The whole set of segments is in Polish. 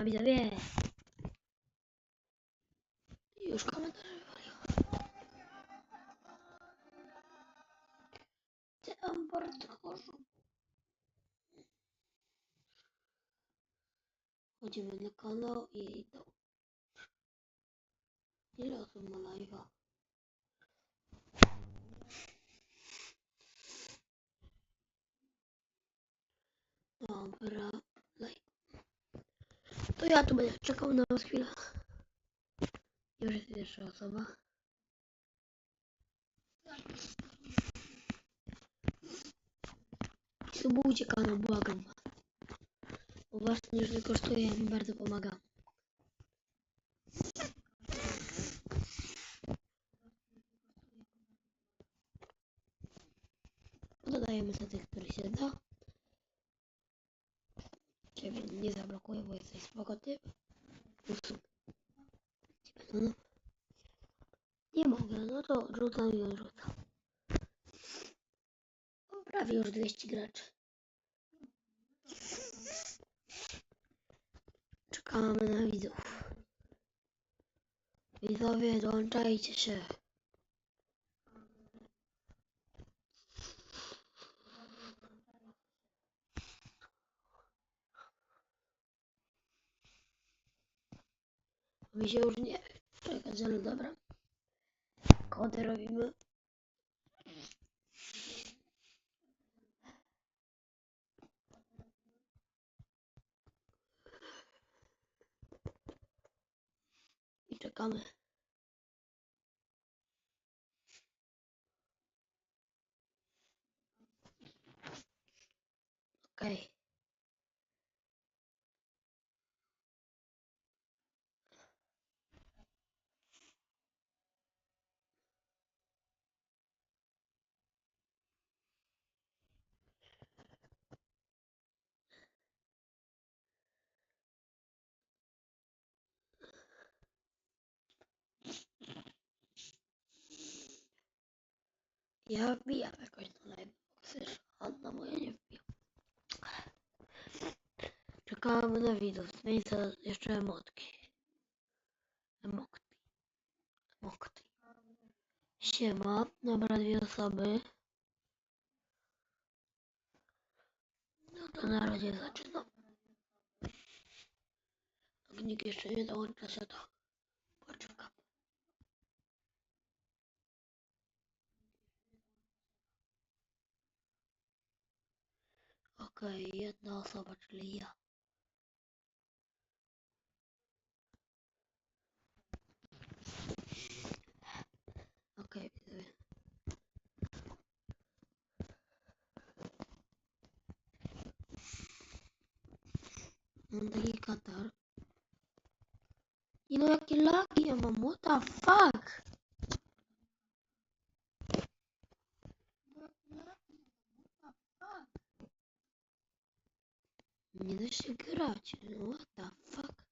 No widzowie. Już komentarze wywaliło. Ty. Chodzimy na kanał i to. Ile osób ma live'a? Dobra. To ja tu będę czekał na was chwilę. Już jest pierwsza osoba. Subujcie kanał, błagam. Bo was nie kosztuje, mi bardzo pomaga. Dodajemy sobie tych, który się da. Ciebie nie zablokuję, bo jesteś spoko typ. Ciebie, no. Nie mogę, no to rzucam i odrzucam. O, prawie już 200 graczy. Czekamy na widzów. Widzowie, dołączajcie się. Mi się już nie czekać, ale dobra. Kody robimy. I czekamy. Okej. Ja wbijam jakoś live. Chcesz? Anna moja nie wbija. Czekamy na widzów. Zmień sobie jeszcze emotki. Emokty. Emokty. Siema. Dobra, dwie osoby. No to na razie zaczynam. Nikt jeszcze nie dołącza się, to Okej, jedna osoba, czyli ja. Okej, widzowie. Mam taki katar. Nie no, jakie lagi ja mam, what the Nie da się grać, no what the fuck?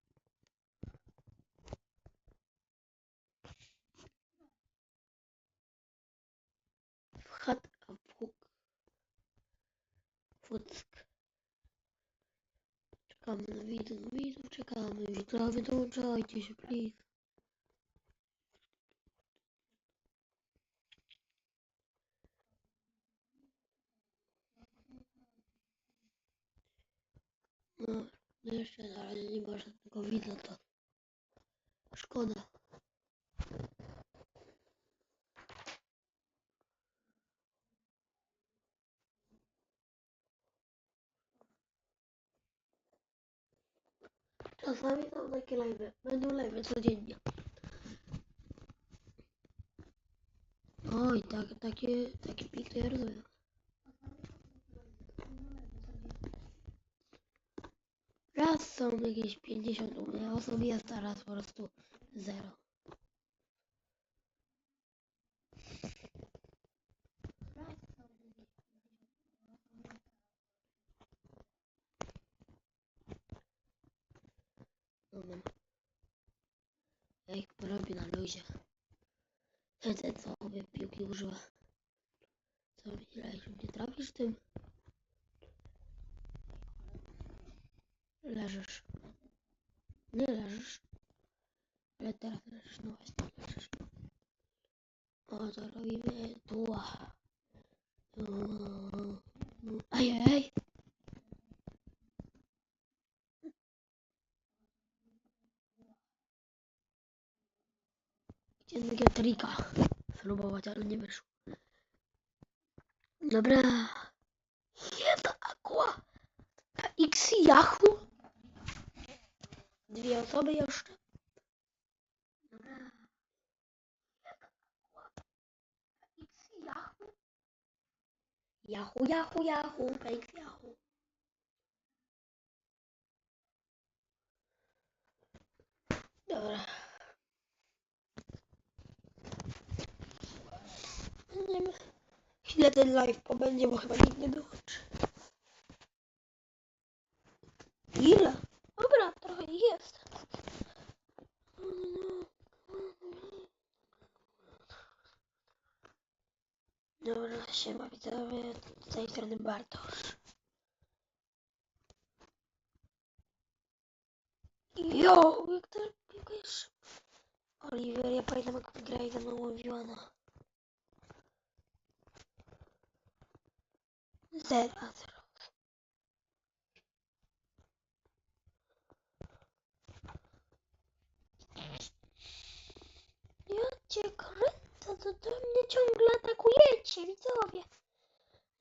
Wchad, a wchuk. Fuck. Czekamy na widzów, widzów, czekamy, widzowie, dołączajcie się, please. No, no jeszcze na razie nie ma żadnego widza, to szkoda. Czasami są takie live, będą live codziennie. Oj, tak, takie, takie pik to ja rozumiem. Raz są jakieś 50 u mnie osób, jest teraz po prostu zero. No. Ja ich porobię na luzie. Ten, co obie piłki używa. Co myślałeś, że mnie trafisz tym? Leżysz. Nie leżysz. Ale teraz leżysz, no właśnie leżysz. O, to robimy tuła. Ajaj. Chciałem takiego trika spróbować, ale nie wyszło. Dobra. Jedna aqua. A X Yahoo. Dwie osoby jeszcze. Dobra. Yahoo. Yahoo, Yahoo, Yahoo, X Yahoo. Dobra. Nie wiem. Chwilę ten live pobędzie, bo chyba nikt nie dołączy. Ile? Dobra, trochę ich jest. Dobra, siema widzowie, z tej strony Bartosz. Jo, jak to biegłeś? Oliver, ja pamiętam jak wygrali ze mną mówiła no. Zero, a zero. Ja cię kręcę, to do mnie ciągle atakujecie, widzowie.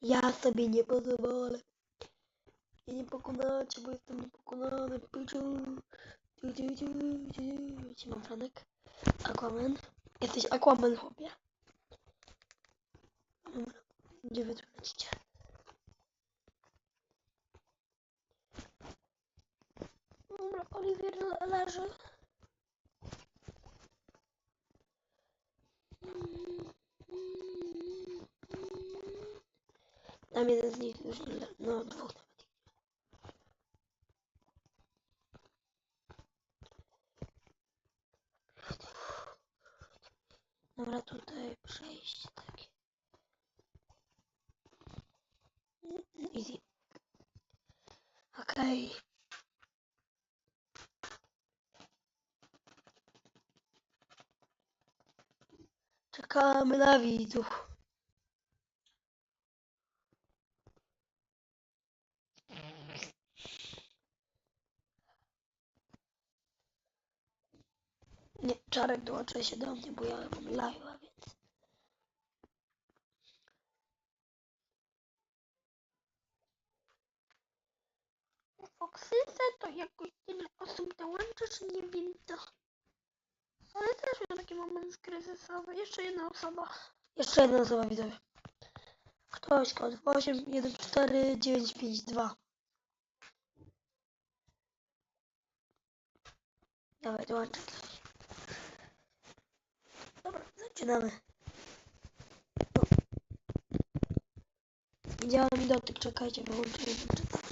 Ja sobie nie pozwolę. I nie pokonacie, bo jestem niepokonany. Ciu. Siema Franek. Aquaman. Jesteś Aquaman, chłopie. Dobra. Gdzie wy tu? Dobra, Oliwier le- leży. Tam jeden z nich już nie No, dwóch nawet. Dobra, tutaj przejście takie. Easy. Okej. Czekamy na widzów. Nie, Czarek dołączy się do mnie, bo ja mam live'a, więc... Foxyce to jakoś tyle osób dołączy, czy nie wiem co. Ale też miał taki moment kryzysowy. Jeszcze jedna osoba. Jeszcze jedna osoba, widzowie. Ktoś kod 814952. Dawaj, dołączę ktoś. Dobra, zaczynamy. No. Mi dotyk, czekajcie, wyłączyłem czytać.